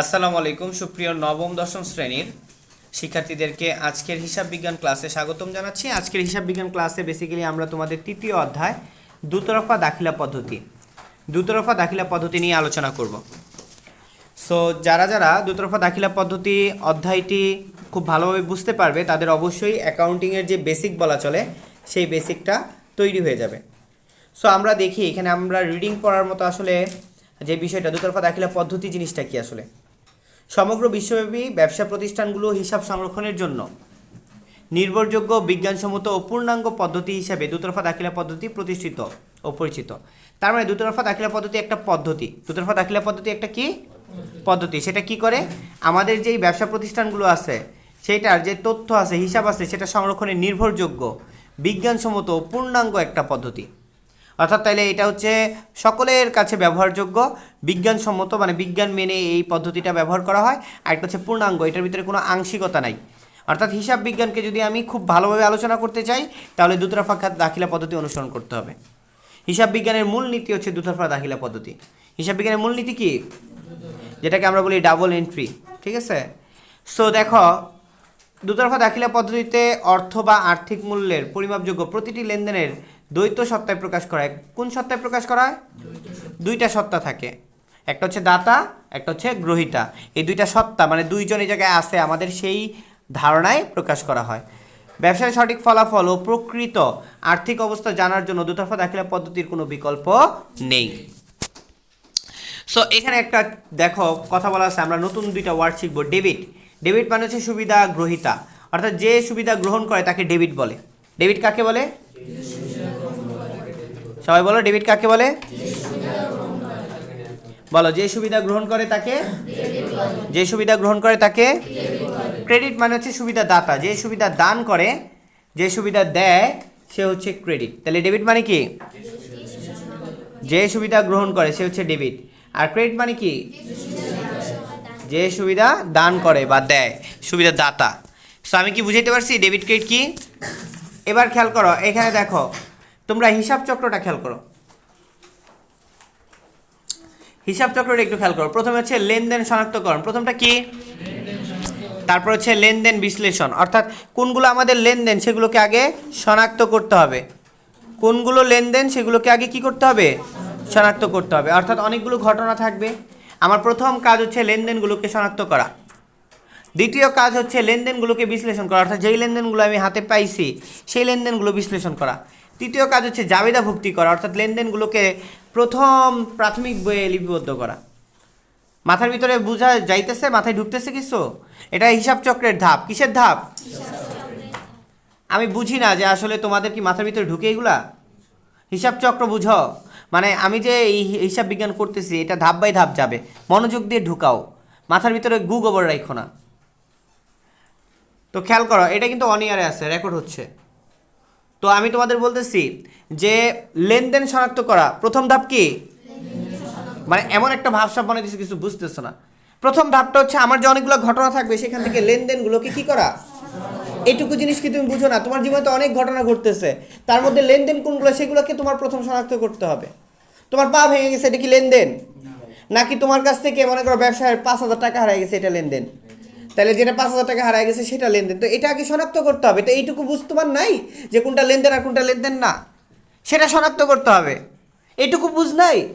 আসসালামু আলাইকুম, সুপ্রিয় নবম, দশম শ্রেণির শিক্ষার্থীদেরকে আজকের হিসাব বিজ্ঞান ক্লাসে স্বাগতম জানাচ্ছি। আজকের হিসাব বিজ্ঞান ক্লাসে বেসিক্যালি আমরা তোমাদের তৃতীয় অধ্যায়, দুতরফা দাখিলা পদ্ধতি। দুতরফা দাখিলা পদ্ধতি নিয়ে আলোচনা করব। সো যারা যারা দুতরফা দাখিলা পদ্ধতি অধ্যায়টি খুব ভালোভাবে বুঝতে পারবে, তাদের অবশ্যই অ্যাকাউন্টিংয়ের যে বেসিক বলা চলে, সেই বেসিকটা তৈরি হয়ে যাবে। সো আমরা দেখি, এখানে আমরা রিডিং পড়ার মতো আসলে যে বিষয়টা, দুতরফা দাখিলা পদ্ধতি জিনিসটা কি আসলে? সমগ্র বিশ্বব্যাপী ব্যবসা প্রতিষ্ঠানগুলো হিসাব সংরক্ষণের জন্য নির্ভরযোগ্য, বিজ্ঞানসম্মত ও পূর্ণাঙ্গ পদ্ধতি হিসাবে দুতরফা দাখিলা পদ্ধতি প্রতিষ্ঠিত ও পরিচিত। তার মানে দুতরফা দাখিলা পদ্ধতি একটা পদ্ধতি। দুতরফা দাখিলা পদ্ধতি একটা কি? পদ্ধতি। সেটা কি করে? আমাদের যেই ব্যবসা প্রতিষ্ঠানগুলো আছে, সেইটার যে তথ্য আছে, হিসাব আছে, সেটা সংরক্ষণের নির্ভরযোগ্য, বিজ্ঞানসম্মত ও পূর্ণাঙ্গ একটা পদ্ধতি। অর্থাৎ তাইলে এটা হচ্ছে সকলের কাছে ব্যবহারযোগ্য, বিজ্ঞানসম্মত মানে বিজ্ঞান মেনে এই পদ্ধতিটা ব্যবহার করা হয়। আর একটা হচ্ছে পূর্ণাঙ্গ, এটার ভিতরে কোনো আংশিকতা নাই। অর্থাৎ হিসাব বিজ্ঞানকে যদি আমি খুব ভালোভাবে আলোচনা করতে চাই, তাহলে দুতরফা খাত দাখিলা পদ্ধতি অনুসরণ করতে হবে। হিসাব বিজ্ঞানের মূল নীতি হচ্ছে দুতরফা দাখিলা পদ্ধতি। হিসাব বিজ্ঞানের মূল নীতি কি? যেটাকে আমরা বলি ডাবল এন্ট্রি, ঠিক আছে? সো দেখো দুতরফা দাখিলা পদ্ধতিতে অর্থ বা আর্থিক মূল্যের পরিমাপযোগ্য প্রতিটি লেনদেনের দ্বৈত সত্তায় প্রকাশ করা হয় কোন সত্তায় প্রকাশ করা হয় দুইটা সত্তা থাকে। একটা হচ্ছে দাতা একটা হচ্ছে গ্রহিতা। এই দুইটা সত্তা মানে দুইজন এই জায়গায় আছে আমাদের সেই ধারণায় প্রকাশ করা হয়। ব্যবসায় সঠিক ফলাফল ও প্রকৃত আর্থিক অবস্থা জানার জন্য দুতরফা দাখিলা পদ্ধতির কোনো বিকল্প নেই। সো এখানে একটা দেখো কথা বলা আছে আমরা নতুন দুইটা ওয়ার্ড শিখব ডেবিট ডেবিট মানে হচ্ছে সুবিধা গ্রহিতা। অর্থাৎ যে সুবিধা গ্রহণ করে তাকে ডেবিট বলে। ডেবিট কাকে বলে? সবাই বলো, ডেবিট কাকে বলে? বলো, যে সুবিধা গ্রহণ করে তাকে? যে সুবিধা গ্রহণ করে তাকে? ক্রেডিট মানে হচ্ছে সুবিধা দাতা। যে সুবিধা দান করে, যে সুবিধা দেয়, সে হচ্ছে ক্রেডিট তাহলে ডেবিট মানে কি? যে সুবিধা গ্রহণ করে, সে হচ্ছে ডেবিট আর ক্রেডিট মানে কি? যে সুবিধা দান করে বা দেয়, সুবিধা দাতা। সো আমি কি বুঝাইতে পারছি? ডেবিট ক্রেডিট কি? এবার খেয়াল করো, এখানে দেখো তোমরা হিসাব চক্রটা খেয়াল করো। হিসাব চক্রটা একটু খেয়াল করো। প্রথমে হচ্ছে লেনদেন শনাক্তকরণ। প্রথমটা কি? তারপর হচ্ছে লেনদেন বিশ্লেষণ। অর্থাৎ কোনগুলো আমাদের লেনদেন, সেগুলোকে আগে শনাক্ত করতে হবে। কোনগুলো লেনদেন, সেগুলোকে আগে কি করতে হবে? শনাক্ত করতে হবে। অর্থাৎ অনেকগুলো ঘটনা থাকবে। আমার প্রথম কাজ হচ্ছে লেনদেনগুলোকে শনাক্ত করা। দ্বিতীয় কাজ হচ্ছে লেনদেনগুলোকে বিশ্লেষণ করা। অর্থাৎ যেই লেনদেনগুলো আমি হাতে পাইছি, সেই লেনদেনগুলো বিশ্লেষণ করা। তৃতীয় কাজ হচ্ছে জাবেদা ভুক্তি করা, অর্থাৎ লেনদেনগুলোকে প্রথম প্রাথমিক বইয়ে লিপিবদ্ধ করা। মাথার ভিতরে বোঝা যাইতেছে, মাথায় ঢুকতেছে কিছু? এটা হিসাব চক্রের ধাপ। কিসের ধাপ? আমি বুঝি না যে আসলে তোমাদের কি মাথার ভিতরে ঢুকে এগুলা? হিসাব চক্র বুঝো। মানে আমি যে এই হিসাব বিজ্ঞান করতেছি, এটা ধাপ বাই ধাপ যাবে। মনোযোগ দিয়ে ঢুকাও। মাথার ভিতরে গু গোবর রাখো না। তো খেয়াল করো, এটা কিন্তু অনিয়ারে আছে রেকর্ড হচ্ছে। তো আমি তোমাদের বলতেছি যে লেনদেন শনাক্ত করা, প্রথম ধাপ কি? মানে এমন একটা ভাবসাব মনে কিছু কিছু বুঝতেছো না। প্রথম ধাপটা হচ্ছে আমার যে অনেকগুলো ঘটনা থাকবে, সেখান থেকে লেনদেনগুলোকে কি করা? এটুকু জিনিস কি তুমি বুঝো না? তোমার জীবনে তো অনেক ঘটনা ঘটতেছে। তার মধ্যে লেনদেন কোনগুলো, সেগুলোকে তোমার প্রথম শনাক্ত করতে হবে। তোমার পা ভেঙে গেছে, এটা কি লেনদেন? নাকি তোমার কাছ থেকে, মনে করো ব্যবসায় পাঁচ হাজার টাকা হারিয়ে গেছে, এটা লেনদেন? তাহলে যেটা পাঁচ হাজার টাকা হারিয়ে গেছে সেটা লেনদেন। তো এটা আগে শনাক্ত করতে হবে। তো এইটুকু বুঝতে পার নাই যে কোনটা লেনদেন আর কোনটা লেনদেন না। সেটা শনাক্ত করতে হবে। এইটুকু বুঝ নাই?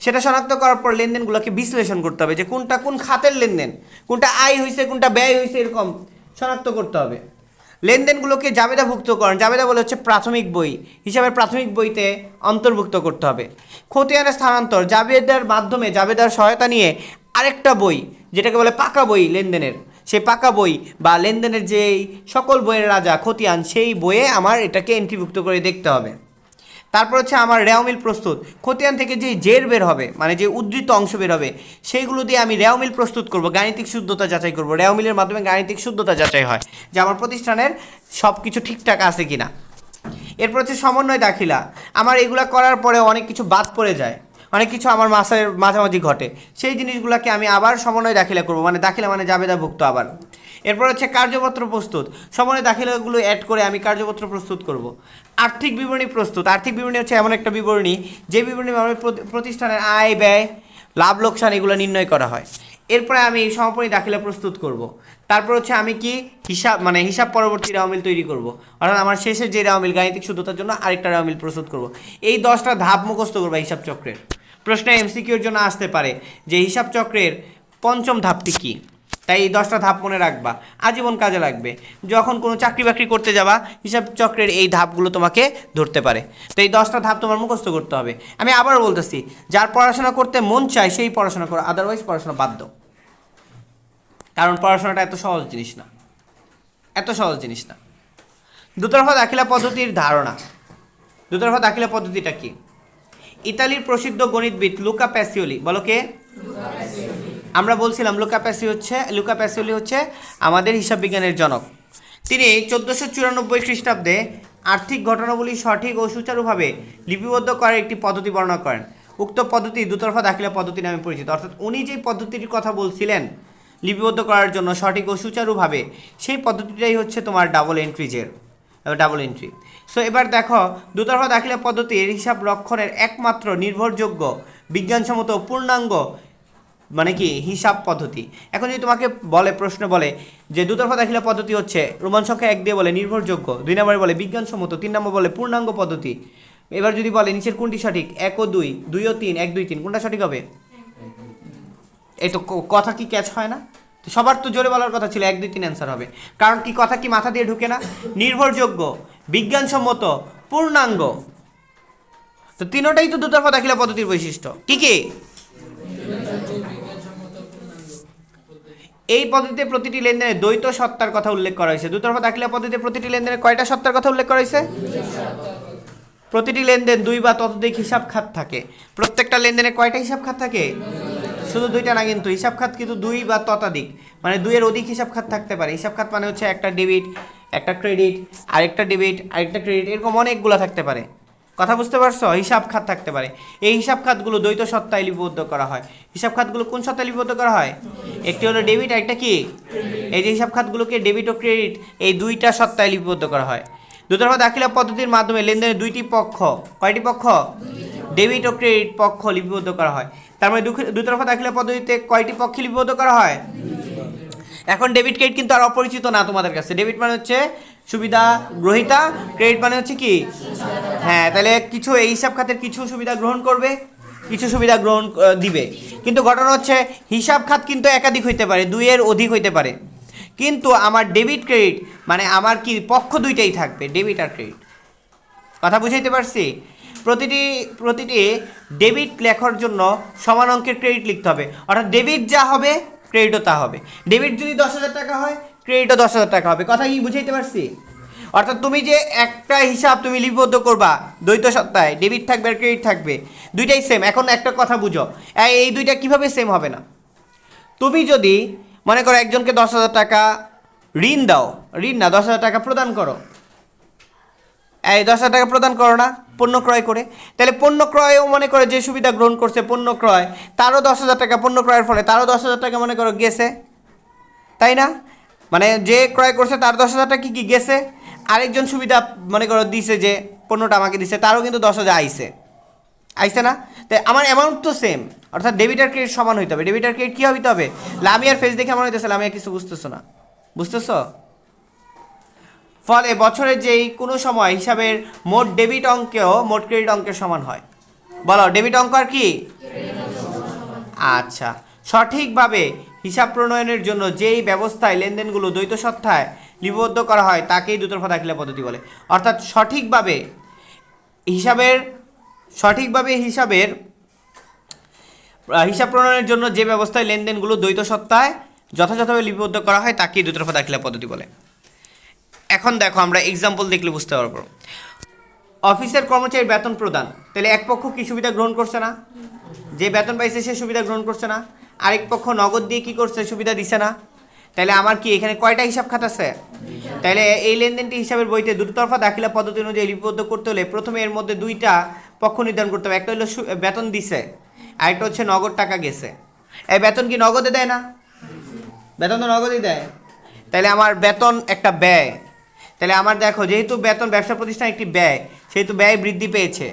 সেটা শনাক্ত করার পর লেনদেনগুলোকে বিশ্লেষণ করতে হবে যে কোনটা কোন খাতের লেনদেন, কোনটা আয় হয়েছে কোনটা ব্যয় হয়েছে এরকম শনাক্ত করতে হবে। লেনদেনগুলোকে জাবেদাভুক্ত করেন। জাবেদা বলে হচ্ছে প্রাথমিক বই। হিসাবে প্রাথমিক বইতে অন্তর্ভুক্ত করতে হবে। খতিয়ানের স্থানান্তর। জাবেদার মাধ্যমে জাবেদার সহায়তা নিয়ে আরেকটা বই, যেটাকে বলে পাকা বই লেনদেনের। সেই পাকা বই বা লেনদেনের যেই সকল বইয়ের রাজা, খতিয়ান, সেই বইয়ে আমার এটাকে এন্ট্রিভুক্ত করে দেখতে হবে। তারপর হচ্ছে আমার রেওমিল প্রস্তুত। খতিয়ান থেকে যে জের বের হবে মানে যে উদ্ধৃত অংশ বের হবে, সেইগুলো দিয়ে আমি রেওমিল প্রস্তুত করব, গাণিতিক শুদ্ধতা যাচাই করব। রেওমিলের মাধ্যমে গাণিতিক শুদ্ধতা যাচাই হয় যে আমার প্রতিষ্ঠানের সব কিছু ঠিকঠাক আছে কি না এরপর হচ্ছে সমন্বয় দাখিলা। আমার এগুলা করার পরে অনেক কিছু বাদ পড়ে যায়। অনেক কিছু আমার মাসের মাঝামাঝি ঘটে। সেই জিনিসগুলোকে আমি আবার সমন্বয় দাখিলা করব। মানে দাখিলা মানে জাবেদাভুক্ত আবার। এরপর হচ্ছে কার্যপত্র প্রস্তুত। সমন্বয় দাখিলাগুলো অ্যাড করে আমি কার্যপত্র প্রস্তুত করব। আর্থিক বিবরণী প্রস্তুত। আর্থিক বিবরণী হচ্ছে এমন একটা বিবরণী, যে বিবরণী প্রতিষ্ঠানের আয়, ব্যয়, লাভ, লোকসান এগুলো নির্ণয় করা হয়। এরপরে আমি সমাপনী দাখিলা প্রস্তুত করব। তারপর হচ্ছে আমি কি হিসাব মানে হিসাব পরবর্তী রাওমিল তৈরি করব। অর্থাৎ আমার শেষের যে রাওমিল গাণিতিক শুদ্ধতার জন্য আরেকটা রাওমিল প্রস্তুত করব। এই দশটা ধাপ মুখস্থ করব হিসাব চক্রের। প্রশ্নে এমসিকিউর জন্য আসতে পারে যে হিসাব চক্রের পঞ্চম ধাপটি কি? তাই এই দশটা ধাপ মনে রাখবা। আজীবন কাজে লাগবে। যখন কোনো চাকরি বাকরি করতে যাবা, হিসাব চক্রের এই ধাপগুলো তোমাকে ধরতে পারে। তো এই দশটা ধাপ তোমার মুখস্থ করতে হবে। আমি আবার বলতেছি, যার পড়াশোনা করতে মন চায়, সেই পড়াশোনা করো আদারওয়াইজ পড়াশোনা দাও। কারণ পড়াশোনাটা এত সহজ জিনিস না। এত সহজ জিনিস না। দুতরফা দাখিলা পদ্ধতির ধারণা। দুতরফা দাখিলা পদ্ধতিটা কি? ইতালির প্রসিদ্ধ গণিতবিদ লুকা প্যাসিওলি। বলো কে? আমরা বলছিলাম লুকা প্যাসি হচ্ছে, লুকা প্যাসিওলি হচ্ছে আমাদের হিসাব বিজ্ঞানের জনক। তিনি চোদ্দোশো চুরানব্বই খ্রিস্টাব্দে আর্থিক ঘটনাগুলি সঠিক ও সুচারুভাবে লিপিবদ্ধ করার একটি পদ্ধতি বর্ণনা করেন। উক্ত পদ্ধতি দুতরফা দাখিলা পদ্ধতি নামে পরিচিত। অর্থাৎ উনি যে পদ্ধতির কথা বলছিলেন, লিপিবদ্ধ করার জন্য সঠিক ও সুচারুভাবে, সেই পদ্ধতিটাই হচ্ছে তোমার ডাবল এন্ট্রিজের। ডাবল এন্ট্রি সো এবার দেখো দুতরফা দাখিলা পদ্ধতির হিসাব রক্ষণের একমাত্র নির্ভরযোগ্য বিজ্ঞানসম্মত পূর্ণাঙ্গ মানে কি হিসাব পদ্ধতি। এখন যদি তোমাকে বলে প্রশ্ন বলে যে দুতরফা দাখিলা পদ্ধতি হচ্ছে রোমান সংখ্যা এক দিয়ে বলে নির্ভরযোগ্য দুই নম্বরে বলে বিজ্ঞানসম্মত তিন নম্বর বলে পূর্ণাঙ্গ পদ্ধতি। এবার যদি বলে নিচের কোনটি সঠিক এক ও দুই দুই ও তিন এক দুই তিন কোনটা সঠিক হবে? এই তো কথা কি ক্যাচ হয় না? সবার তো জোরে বলার কথা ছিল, এক, দুই, তিন অ্যান্সার হবে। কারণ কি কথা কি মাথা দিয়ে ঢুকে না? নির্ভরযোগ্য, বিজ্ঞানসম্মত, পূর্ণাঙ্গ। তো তিনোটাই তো দুতরফা দাখিলা পদ্ধতির বৈশিষ্ট্য। কি কি? এই পদ্ধতিতে প্রতিটি লেনদেনে দ্বৈত সত্তার কথা উল্লেখ করা হয়েছে। দুতরফা দাখিলা পদ্ধতিতে প্রতিটি লেনদেনে কয়টা সত্তার কথা উল্লেখ করা হয়েছে? প্রতিটি লেনদেন দুই বা ততোধিক হিসাব খাত থাকে। প্রত্যেকটা লেনদেনে কয়টা হিসাব খাত থাকে? শুধু দুইটা না, কিন্তু হিসাব খাত কিন্তু দুই বা ততাধিক। মানে দুইয়ের অধিক হিসাব খাত থাকতে পারে। হিসাব খাত মানে হচ্ছে একটা ডেবিট একটা ক্রেডিট আরেকটা ডেবিট আরেকটা ক্রেডিট এরকম অনেকগুলো থাকতে পারে। কথা বুঝতে পারছ? হিসাব খাত থাকতে পারে। এই হিসাব খাতগুলো দ্বৈত সত্তায় লিপিবদ্ধ করা হয়। হিসাব খাতগুলো কোন সত্তায় লিপিবদ্ধ করা হয়? একটি হলো ডেবিট একটা কি? এই যে হিসাব খাতগুলোকে ডেবিট ও ক্রেডিট এই দুইটা সত্তায় লিপিবদ্ধ করা হয়। দুতরফা দাখিলা পদ্ধতির মাধ্যমে লেনদেনের দুইটি পক্ষ। কয়টি পক্ষ? ডেবিট ও ক্রেডিট পক্ষ লিপিবদ্ধ করা হয়। তার মানে দুতরফা দাখিলা পদ্ধতিতে কয়টি পক্ষে লিপিবদ্ধ করা হয়? এখন ডেবিট ক্রেডিট কিন্তু আর অপরিচিত না তোমাদের কাছে। ডেবিট মানে হচ্ছে সুবিধা গ্রহিতা, ক্রেডিট মানে হচ্ছে কি? হ্যাঁ তাহলে কিছু এই হিসাব খাতের কিছু সুবিধা গ্রহণ করবে, কিছু সুবিধা গ্রহণ দিবে। কিন্তু ঘটনা হচ্ছে, হিসাব খাত কিন্তু একাধিক হইতে পারে, দুইয়ের অধিক হইতে পারে। কিন্তু আমার ডেবিট ক্রেডিট মানে আমার কি পক্ষ দুইটাই থাকবে, ডেবিট আর ক্রেডিট। কথা বুঝাইতে পারছি? প্রতিটি প্রতিটি ডেবিট লেখার জন্য সমান অঙ্কের ক্রেডিট লিখতে হবে। অর্থাৎ ডেবিট যা হবে ক্রেডিটও তা হবে। ডেবিট যদি দশ হাজার টাকা হয় ক্রেডিটও দশ হাজার টাকা হবে। কথা কি বুঝাইতে পারছি? অর্থাৎ তুমি যে একটা হিসাব তুমি লিপিবদ্ধ করবা দ্বৈত সত্তায়, ডেবিট থাকবে আর ক্রেডিট থাকবে, দুইটাই সেম এখন একটা কথা বুঝো। এই- দুইটা কীভাবে সেম হবে না? তুমি যদি মনে করো একজনকে দশ হাজার টাকা ঋণ দাও, ঋণ না, দশ হাজার টাকা প্রদান করো এই দশ হাজার টাকা প্রদান করো না, পণ্য ক্রয় করে। তাহলে পণ্য ক্রয়ও মনে করে যে সুবিধা গ্রহণ করছে পণ্য ক্রয়, তারও দশ হাজার টাকা পণ্য ক্রয়ের ফলে, তারও দশ হাজার টাকা মনে করো গেছে। তাই না? মানে যে ক্রয় করছে, তার দশ হাজার টাকা কি কি গেছে? আরেকজন সুবিধা মনে করো দিছে যে পণ্যটা আমাকে দিছে, তারও কিন্তু দশ হাজার আইসে আইছে না? তাই আমার অ্যামাউন্ট তো সেম অর্থাৎ ডেবিট আর ক্রেডিট সমান হইতে হবে। ডেবিট আর ক্রেডিট কী হইতে হবে? লামিয়ার ফেস দেখে আমার হইতেছে, লামিয়া কিছু বুঝতেছো না। বুঝতেছো? ফলে বছরের যেই কোনো সময় হিসাবের মোট ডেবিট অঙ্কেও মোট ক্রেডিট অঙ্কের সমান হয়। বলো, ডেবিট অঙ্ক আর কি? আচ্ছা সঠিকভাবে হিসাব প্রণয়নের জন্য যেই ব্যবস্থায় লেনদেনগুলো দ্বৈত সত্তায় লিপিবদ্ধ করা হয়, তাকেই দুতরফা দাখিলা পদ্ধতি বলে। অর্থাৎ সঠিকভাবে হিসাবের সঠিকভাবে হিসাবের হিসাব প্রণয়নের জন্য যে ব্যবস্থায় লেনদেনগুলো দ্বৈত সত্তায় যথাযথভাবে লিপিবদ্ধ করা হয়, তাকেই দুতরফা দাখিলা পদ্ধতি বলে। এখন দেখো, আমরা এক্সাম্পল দেখলে বুঝতে পারব। অফিসের কর্মচারীর বেতন প্রদান। তাহলে এক পক্ষ কি সুবিধা গ্রহণ করছে না? যে বেতন পাইছে সে সুবিধা গ্রহণ করছে না। আরেক পক্ষ নগদ দিয়ে কি করছে, সুবিধা দিছে না। তাহলে আমার কি এখানে কয়টা হিসাব খাত আছে? তাহলে এই লেনদেনটি হিসাবের বইতে দুতরফা দাখিলা পদ্ধতি অনুযায়ী লিপিবদ্ধ করতে হলে প্রথমে এর মধ্যে দুইটা পক্ষ নির্ধারণ করতে হবে। একটা হলো বেতন দিছে, আরেকটা হচ্ছে নগদ টাকা গেছে। এই বেতন কি নগদে দেয় না? বেতন তো নগদই দেয়। তাহলে আমার বেতন একটা ব্যয়। তাহলে আমার দেখো, যেহেতু বেতন ব্যবসা প্রতিষ্ঠান একটি ব্যয়, সেহেতু ব্যয় বৃদ্ধি পেয়েছে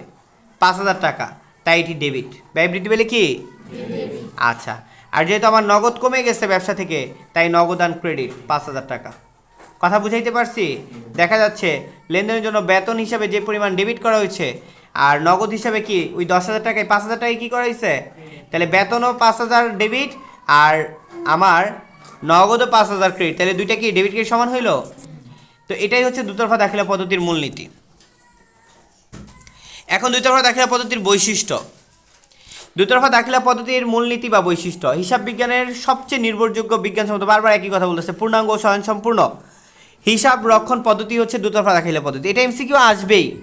পাঁচ হাজার টাকা, তাই এটি ডেবিট ব্যয় বৃদ্ধি পেলে কি? আচ্ছা আর যেহেতু আমার নগদ কমে গেছে ব্যবসা থেকে, তাই নগদান ক্রেডিট পাঁচ হাজার টাকা। কথা বুঝাইতে পারছি? দেখা যাচ্ছে, লেনদেনের জন্য বেতন হিসাবে যে পরিমাণ ডেবিট করা হয়েছে, আর নগদ হিসাবে কি ওই দশ হাজার টাকায় পাঁচ হাজার টাকায় কী করা হয়েছে? তাহলে বেতনও পাঁচ হাজার ডেবিট আর আমার নগদও পাঁচ হাজার ক্রেডিট তাহলে দুইটা কি ডেবিট ক্রেডিট সমান হইল? তো এটাই হচ্ছে দুতরফা দাখিলা পদ্ধতির মূলনীতি। এখন দুতরফা দাখিলা পদ্ধতির বৈশিষ্ট্য। দুতরফা দাখিলা পদ্ধতির মূলনীতি বা বৈশিষ্ট্য, হিসাব বিজ্ঞানের সবচেয়ে নির্ভরযোগ্য বিজ্ঞানসম্মত, বারবার একই কথা বলতেছে, পূর্ণাঙ্গ ও স্বয়ংসম্পূর্ণ। হিসাব রক্ষণ পদ্ধতি হচ্ছে দুতরফা দাখিলা পদ্ধতি। এটা এমসিকিউ আসবেই।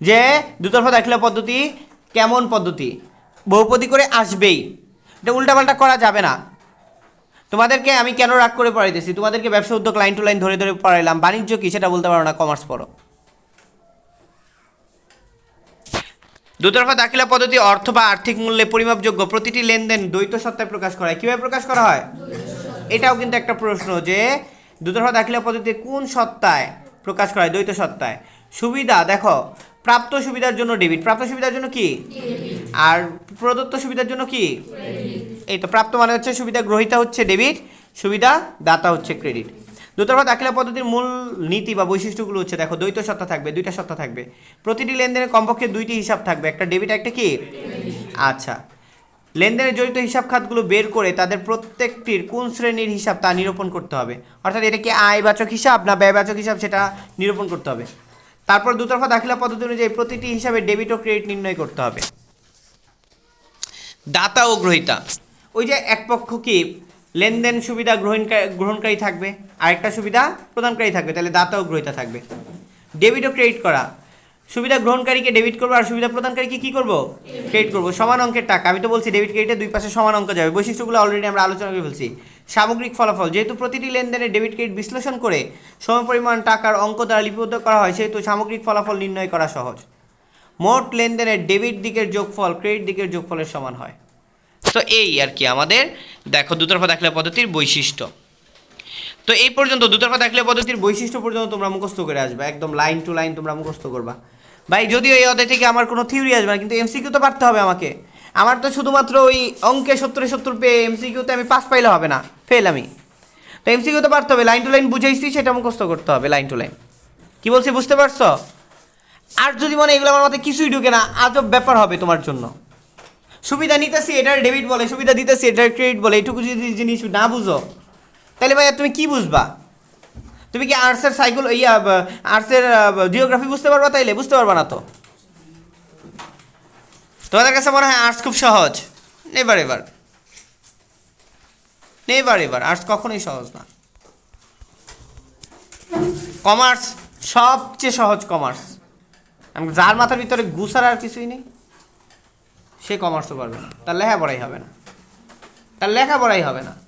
যে দুতরফা দাখিলা পদ্ধতি কেমন পদ্ধতি? বহুপদী করে আসবেই। এটা উল্টাপাল্টা করা যাবে না। তোমাদেরকে আমি কেন রাগ করে পড়াইতেছি? তোমাদেরকে ব্যবসা উদ্যোগ লাইন টু লাইন ধরে ধরে পড়াইলাম। বাণিজ্য কি সেটা বলতে পারো না কমার্স পড়ো। দুতরফা দাখিলা পদ্ধতি অর্থ বা আর্থিক মূল্যে পরিমাপযোগ্য প্রতিটি লেনদেন দ্বৈত সত্তায় প্রকাশ করা হয় কীভাবে প্রকাশ করা হয়? এটাও কিন্তু একটা প্রশ্ন যে দুতরফা দাখিলা পদ্ধতি কোন সত্তায় প্রকাশ করা হয় দ্বৈত সত্তায়। সুবিধা দেখো প্রাপ্ত সুবিধার জন্য ডেবিট প্রাপ্ত সুবিধার জন্য কি? আর প্রদত্ত সুবিধার জন্য কি? এই তো প্রাপ্ত মানে হচ্ছে সুবিধা গ্রহীতা হচ্ছে ডেবিট, সুবিধা দাতা হচ্ছে ক্রেডিট। দুতরফা দাখিলা পদ্ধতির মূল নীতি বা বৈশিষ্ট্যগুলো হচ্ছে দেখো, দ্বৈত সত্তা থাকবে, দুইটা সত্তা থাকবে। প্রতিটি লেনদেনের কমপক্ষে দুইটি হিসাব থাকবে, একটা ডেবিট, একটা কি? আচ্ছা। লেনদেনের জড়িত হিসাব খাতগুলো বের করে তাদের প্রত্যেকটির কোন শ্রেণির হিসাব তা নিরূপণ করতে হবে? অর্থাৎ এটা কি আয়বাচক হিসাব না ব্যয়বাচক হিসাব সেটা নিরূপণ করতে হবে? তারপর দুতরফা দাখিলা পদ্ধতি অনুযায়ী প্রতিটি হিসাবে ডেবিট ও ক্রেডিট নির্ণয় করতে হবে। দাতা ও গ্রহীতা। ওই যে এক পক্ষ কি লেনদেন সুবিধা গ্রহণকারী গ্রহণকারী থাকবে, আরেকটা সুবিধা প্রদানকারী থাকবে, তাহলে দাতা ও গ্রহীতা থাকবে। ডেবিট ও ক্রেডিট করা। সুবিধা গ্রহণকারীকে ডেবিট করব আর সুবিধা প্রদানকারীকে কি করব? ক্রেডিট করব। সমান অঙ্কের টাকা। আমি তো বলছি ডেবিট ক্রেডিটে দুই পাশে সমান অঙ্ক যাবে। বৈশিষ্ট্যগুলো অলরেডি আমরা আলোচনা করে ফেলছি। সামগ্রিক ফলাফল। যেহেতু প্রতিটি লেনদেনে ডেবিট ক্রেডিট বিশ্লেষণ করে সম পরিমাণ টাকার অঙ্ক দ্বারা লিপিবদ্ধ করা হয়, সেহেতু সামগ্রিক ফলাফল নির্ণয় করা সহজ। মোট লেনদেনের ডেবিট দিকের যোগফল ক্রেডিট দিকের যোগফলের সমান হয়। তো এই আর কি আমাদের, দেখো দুতরফা দাখিলা পদ্ধতির বৈশিষ্ট্য। তো এই পর্যন্ত দুতরফা দাখিলা পদ্ধতির বৈশিষ্ট্য পর্যন্ত তোমরা মুখস্থ করে আসবে, একদম লাইন টু লাইন তোমরা মুখস্থ করবা। ভাই, যদিও এই অধ্যায় থেকে আমার কোনো থিওরি আসবে না, কিন্তু এমসিকিউ তো পারতে হবে আমাকে। আমার তো শুধুমাত্র ওই অঙ্কে সত্তরে সত্তর পেয়ে এমসিকিউতে আমি পাস পাইলে হবে না ফেল আমি। তো এমসিকিউ তো পারতে হবে লাইন টু লাইন বুঝাইছি, সেটা মুখস্থ করতে হবে লাইন টু লাইন কি বলছি, বুঝতে পারছ? আর যদি মনে এগুলো আমার মাথায় কিছুই ঢুকে না, আজব ব্যাপার হবে তোমার জন্য। সুবিধা নিতেছি, এটার ডেবিট বলে, সুবিধা দিতেছি, এটার ক্রেডিট বলে, এটুকু যদি জিনিস না বুঝো, তাহলে ভাইয়া তুমি কি বুঝবা? তুমি কি আর্টসের সাইকেল ইয়া আর্টসের জিওগ্রাফি বুঝতে পারবা তাইলে? বুঝতে পারবা না তো? তোমাদের কাছে মনে হয় আর্টস খুব সহজ? নেবার এবার নেবার এবার আর্টস কখনোই সহজ না। কমার্স সবচেয়ে সহজ কমার্স যার মাথার ভিতরে গুছার আর কিছুই নেই। সে কমার্সও পারবে না। তার লেখাপড়াই হবে না। তার লেখাপড়াই হবে না।